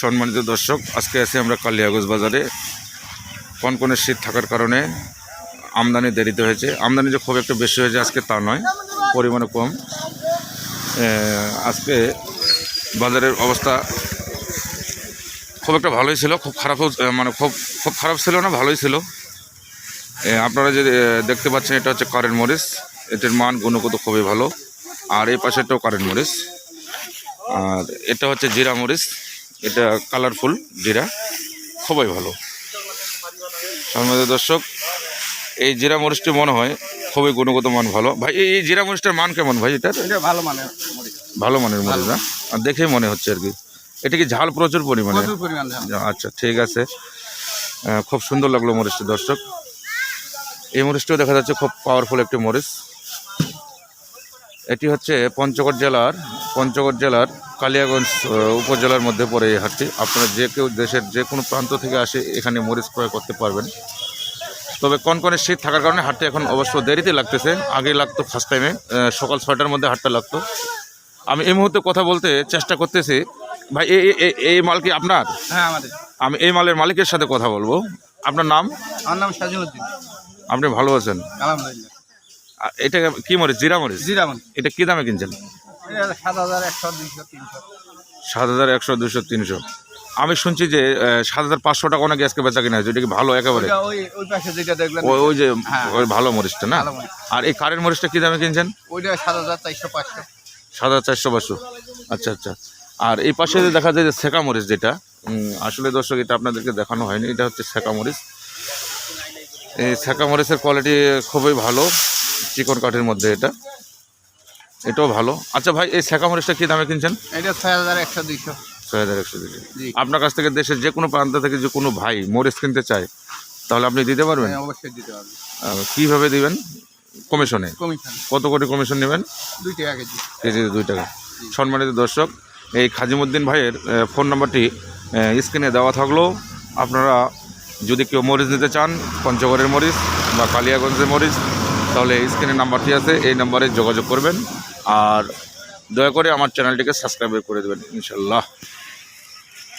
সম্মানিত দর্শক, আজকে আছি আমরা কালিয়াগঞ্জ বাজারে। কনকনের শীত থাকার কারণে আমদানি দেরিতে হয়েছে। আমদানি যে খুব একটা বেশি হয়েছে আজকে তা নয় পরিমাণে কম। আজকে বাজারের অবস্থা খুব একটা ভালোই ছিল, খুব খারাপও মানে খুব খুব খারাপ ছিল না, ভালোই ছিল। আপনারা যে দেখতে পাচ্ছেন এটা হচ্ছে কারেন্ট মরিচ। এটির মান গুণগত খুবই ভালো। আর এই পাশেরটাও কারেন্ট মরিচ। আর এটা হচ্ছে জিরা মরিচ। এটা কালারফুল জিরা খুবই ভালো। সম্মানিত দর্শক এই জিরা মরিচটি মনে হয় খুবই গুণগত মান ভালো। ভাই এই জিরা মরিচটার মান কেমন ভাই এটার? এটা ভালো মানে ভালো মানের মরিচ না? আর দেখেই মনে হচ্ছে আর কি। এটা কি ঝাল প্রচুর পরিমাণে। আচ্ছা ঠিক আছে। খুব সুন্দর লাগল মরিচটি দর্শক। এই মরিচটিও দেখা যাচ্ছে খুব পাওয়ারফুল একটি মরিচ। এটি হচ্ছে পঞ্চগড় জেলার পঞ্চগড় জেলার কালিয়াগঞ্জ উপজেলার মধ্যে পড়ে এই হাটটি। আপনারা যে কেউ দেশের যে কোনো প্রান্ত থেকে আসে এখানে মরিচ ক্রয় করতে পারবেন। তবে কনকনে শীত থাকার কারণে হাটটা এখন অবশ্য দেরিতে লাগতেছে। আগে লাগতো ফার্স্ট টাইমে সকাল ছয়টার মধ্যে হাটটা লাগতো। আমি এই মুহূর্তে কথা বলতে চেষ্টা করতেছি। ভাই এই এই- মাল কি আপনার? হ্যাঁ আমাদের। আমি এই মালের মালিকের সাথে কথা বলব। আপনার নাম? আমার নাম সাজিমুদ্দিন আপনি ভালো আছেন? আলহামদুলিল্লাহ। এটা কি মরিচ? জিরা মরিচ? জিরামন এটা কি দামে কিনছেন? সাত হাজার একশো দুইশো তিনশো। সাত হাজার একশো দুশো তিনশো। আমি শুনছি যে সাত হাজার পাঁচশো টাকা অনেক আজকে বেচা কিনা হয়েছে? এটা কি ভালো একেবারে? ওই ওই পাশে যেটা দেখলেন ওই ওই যে হ্যাঁ। ভালো মরিচটা না? আর এই কারেন্ট মরিচটা কি দামে কিনছেন? ওইটা সাত হাজার চারশো পাঁচশো। সাত হাজার চারশো পাঁচশো। আচ্ছা আচ্ছা। আর এই পাশে দেখা যায় যে সেকা মরিচ যেটা আসলে দর্শক এটা আপনাদেরকে দেখানো হয়নি এটা হচ্ছে সেকা মরিচ। এই সেকা মরিচের কোয়ালিটি খুবই ভালো চিকন কাঠের মধ্যে এটা। এটাও ভালো। আচ্ছা ভাই এই সেকা মরিচটা কী দামে কিনছেন? এটা ছয় হাজার একশো দুইশো। ছয় হাজার একশো দিকে আপনার কাছ থেকে দেশের যে কোনো প্রান্ত থেকে যে কোনো ভাই মরিচ কিনতে চায় তাহলে আপনি দিতে পারবেন? হ্যাঁ, অবশ্যই দিতে হবে কীভাবে দিবেন? কমিশনে? কমিশন। কত কোটি কমিশন নেবেন? দুই টাকা কেজি। কেজিতে দুই টাকা। সম্মানিত দর্শক এই খাজিমুদ্দিন ভাইয়ের ফোন নাম্বারটি স্ক্রিনে দেওয়া থাকল। আপনারা যদি কেউ মরিচ নিতে চান পঞ্চগড়ের মরিচ বা কালিয়াগঞ্জের মরিচ তাহলে স্ক্রিনে নাম্বারটি আছে এই নাম্বারে যোগাযোগ করবেন। আর দয়া করে আমার চ্যানেলটিকে সাবস্ক্রাইব করে দেবেন ইনশাল্লাহ।